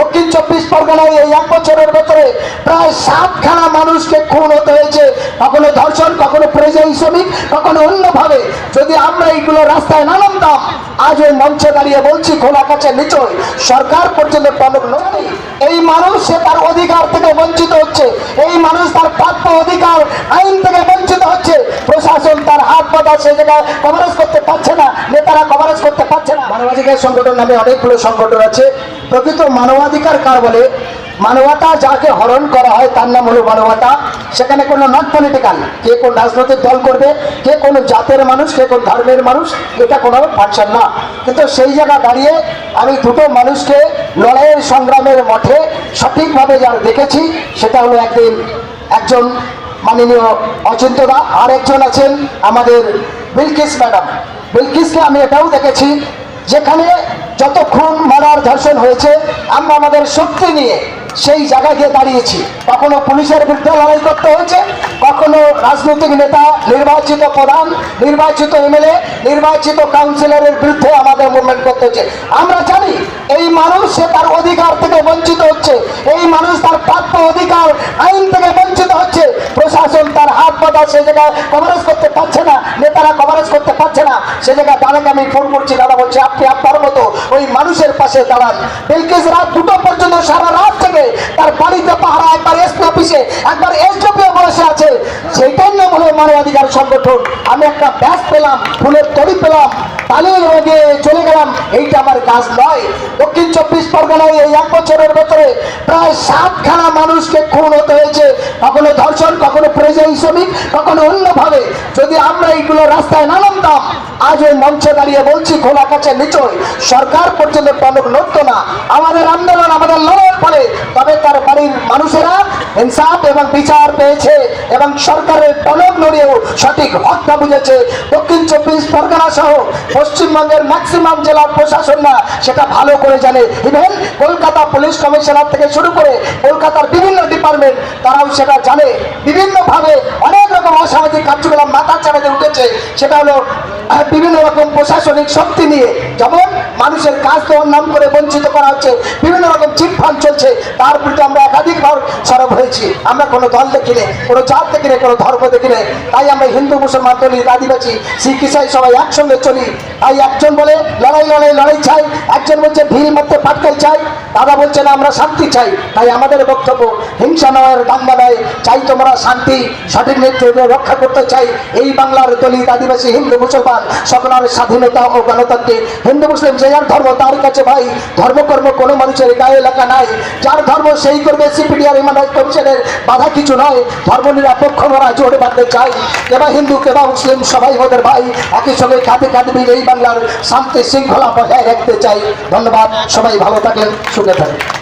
দক্ষিণ চব্বিশ পরগনায় এই এক বছরের ভেতরে প্রায় সাতখানা মানুষকে খুন হতে হয়েছে। কখনো ধর্ষণ, কখনো পরিযায়ী শ্রমিক, কখনো অন্যভাবে। যদি আমরা এইগুলো রাস্তায় না নামতাম, আজ ওই মঞ্চে দাঁড়িয়ে বলছি খোলা কাছে নিচয়, সরকার পর্যন্ত টনক নয় এই মানুষ সে তার অধিকার থেকে বঞ্চিত হচ্ছে। এই মানুষ তার প্রাপ্য অধিকার, আইন থেকে বঞ্চিত হচ্ছে। প্রশাসন তার হাত পাতা সে জায়গায় কভারেজ করতে পারছে না, নেতারা কভারেজ করতে পারছে না। মানবাধিকার সংগঠন নামে অনেকগুলো সংগঠন আছে। প্রকৃত মানবাধিকার কার বলে? মানবতা যাকে হরণ করা হয় তার নাম হলো মানবতা। সেখানে কোনো নট পলিটিক্যাল কে কোন রাজনৈতিক দল করবে, কে কোন জাতের মানুষ, কে কোন ধর্মের মানুষ, এটা কোনো ফাংশন না। কিন্তু সেই জায়গা দাঁড়িয়ে আমি দুটো মানুষকে লড়াইয়ের সংগ্রামের মঠে সঠিকভাবে যার দেখেছি, সেটা হলো একদিন একজন মাননীয় অচিন্তদা আর একজন আছেন আমাদের বিলকিস ম্যাডাম। বিলকিসকে আমি এটাও দেখেছি, যেখানে যত খুন, মারার, ধর্ষণ হয়েছে, আমরা আমাদের শক্তি নিয়ে সেই জায়গায় গিয়ে দাঁড়িয়েছি। কখনো পুলিশের বিরুদ্ধে লড়াই করতে হয়েছে, কখনো রাজনৈতিক নেতা, নির্বাচিত প্রধান, নির্বাচিত এমএলএ, নির্বাচিত কাউন্সিলরের বিরুদ্ধে আমাদের মুভমেন্ট করতে হচ্ছে। আমরা জানি এই মানুষ, সে তার অধিকার থেকে বঞ্চিত হচ্ছে, এই মানুষ তার প্রাপ্য অধিকার, আইন থেকে বঞ্চিত হচ্ছে। সে জায়গায় কভারেজ করতে পারছে না, নেতারা কভারেজ করতে পারছে না সে জায়গায় দাদাকে আমি ফোন করছি, দাদা বলছে, আপনি আপনার মতো ওই মানুষের পাশে দাঁড়ান। রাত দুটো পর্যন্ত সারা রাত থেকে তার বাড়িতে পাহারা, একবার এসপি অফিসে একবার এসডিপিও বসে আছে। হলো সংগঠন। আমি একটা ব্যাস পেলাম, ফুলের তড়ি পেলাম রোগে চলে গেলাম। এইটা আমার কাজ নয়। দক্ষিণ চব্বিশ পরগনায় এই এক বছরের ভেতরে প্রায় সাতখানা মানুষকে খুন হতে হয়েছে। কখনো ধর্ষণ, কখনো পরিযায়ী শ্রমিক কখনো অন্যভাবে যদি আমরা এইগুলো রাস্তায় না নামতাম, আজ ওই মঞ্চে দাঁড়িয়ে বলছি খোলা কাছে নিচয় সরকার পর্যন্ত টনক নড়তো না। আমাদের আন্দোলন আমাদের লড়াইয়ের ফলে তবে তার বাড়ির মানুষেরা ইনসাফ এবং বিচার পেয়েছে এবং সরকারের টনক নড়িয়েও সঠিক হত্যা বুঝেছে। দক্ষিণ চব্বিশ পরগনা সহ পশ্চিমবঙ্গের ম্যাক্সিমাম জেলার প্রশাসনরা সেটা ভালো করে জানে। ইভেন কলকাতা পুলিশ কমিশনার থেকে শুরু করে কলকাতার বিভিন্ন ডিপার্টমেন্ট তারাও সেটা জানে। বিভিন্নভাবে অনেক রকম অসামাজিক কার্যকলাপ মাথা চাড়াতে উঠেছে। সেটা হলো, বিভিন্ন রকম প্রশাসনিক শক্তি নিয়ে। যেমন মানুষের কাজ দেওয়ার নাম করে বঞ্চিত করা হচ্ছে, বিভিন্ন রকম চিট ফান্ড চলছে, তার বিরুদ্ধে আমরা একাধিকবার সরব হয়েছি। আমরা কোনো দল দেখি নে, কোনো জাত দেখি নে, কোনো ধর্ম দেখি নে, তাই আমরা হিন্দু, মুসলমান, দলিত, আদিবাসী, শিখ, ইসাই সবাই একসঙ্গে চলি। তাই একজন বলে, লড়াই লড়াই লড়াই চাই। একজন বলছে, ভিড় মধ্যে পাটকেল চাই। দাদা বলছেন আমরা শান্তি চাই। তাই আমাদের বক্তব্য, হিংসা নয়, দাঙ্গা নয়, চাই তোমরা শান্তি, সঠিক নেতৃত্বে রক্ষা করতে চাই। এই বাংলার দলিত, আদিবাসী, হিন্দু, মুসলমান, সকলের স্বাধীনতা ও গণতন্ত্রে হিন্দু, মুসলিম যে যার ধর্ম তার কাছে ভাই। ধর্মকর্ম কোনো মানুষের গায়ে এলাকা নাই। যার ধর্ম সেই করবে সিপিডিআর রাইটস কমিশনের বাধা কিছু নয়। ধর্ম নিরপেক্ষ মারা জোরে বাঁধতে চাই। কেবা হিন্দু, কেবা মুসলিম, সবাই ওদের ভাই। একই সঙ্গে কাঁধে কাঁধে এই বাংলার শান্তি শৃঙ্খলা বজায় রাখতে চাই। ধন্যবাদ, সবাই ভালো থাকেন সুখে থাকেন